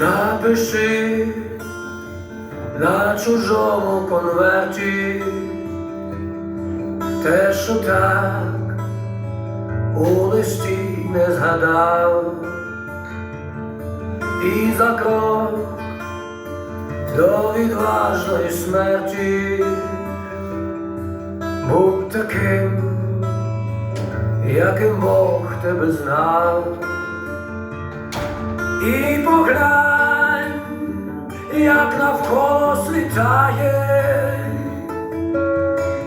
Напиши на чужому конверті те, що так у листі не згадав, і за крок до відважної смерті будь таким, яким Бог тебе знав. І поглянь, як навколо світає,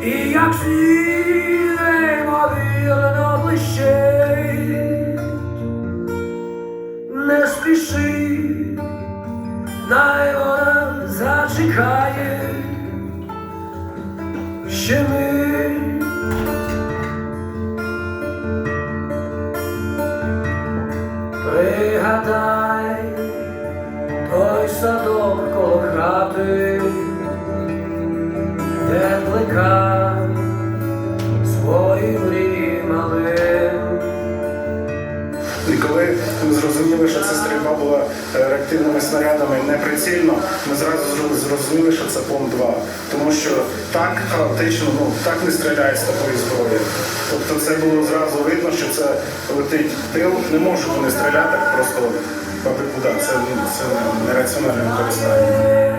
і як світ неймовірно блищить, не спіши, най вона зачекає, ще мить. Садок коло хати, де плекав свої мрії малим. І коли ми зрозуміли, що ця стрільба була е, реактивними снарядами неприцільно, ми зразу зрозуміли, що це бомб-2. Тому що так хаотично, ну так не стріляють з такої зброї. Тобто це було зразу видно, що це летить в тил. Не можуть вони стріляти просто аби куди. Це, ну, це нераціональне використання.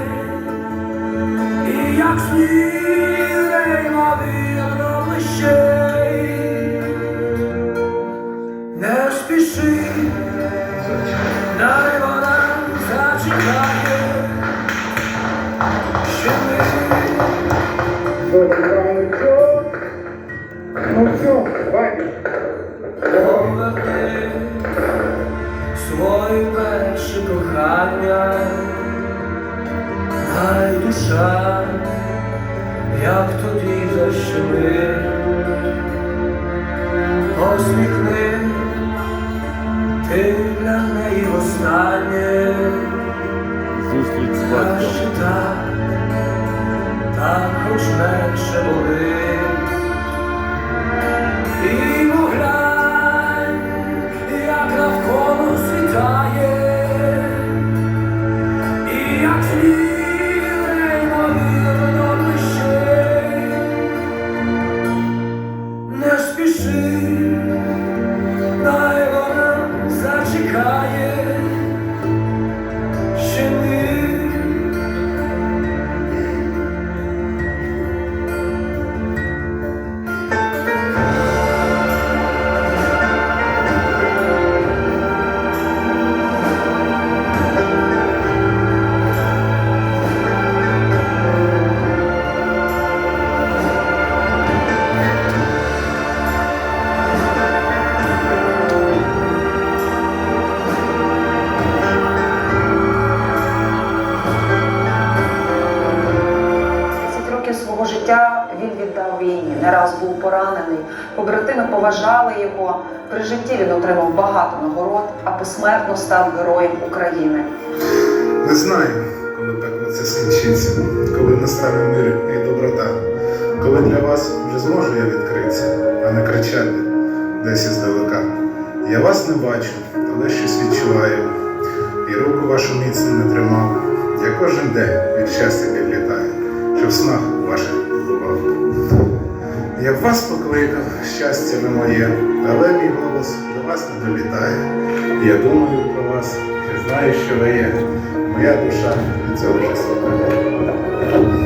І як світ неймовірно блищить, не спіши, дай вона зачекає, ще ми своє перше кохання, хай душа, як тоді защемить, посміхни, ти для неї останнє, і життя він віддав війні, не раз був поранений. Побратими поважали його. При житті він отримав багато нагород, а посмертно став героєм України. Не знаю, коли так це скінчиться, коли настане мир і доброта, коли для вас вже зможу я відкритися, а не кричати десь іздалека. Я вас не бачу, але щось відчуваю, і руку вашу міцно не тримав. Я кожен день від щастя підлітаю, в снах ваших бував. Я б вас покликав, щастя не моє, але мій голос до вас не долітає. Я думаю про вас, я знаю, що ви є. Моя душа від цього вже світає.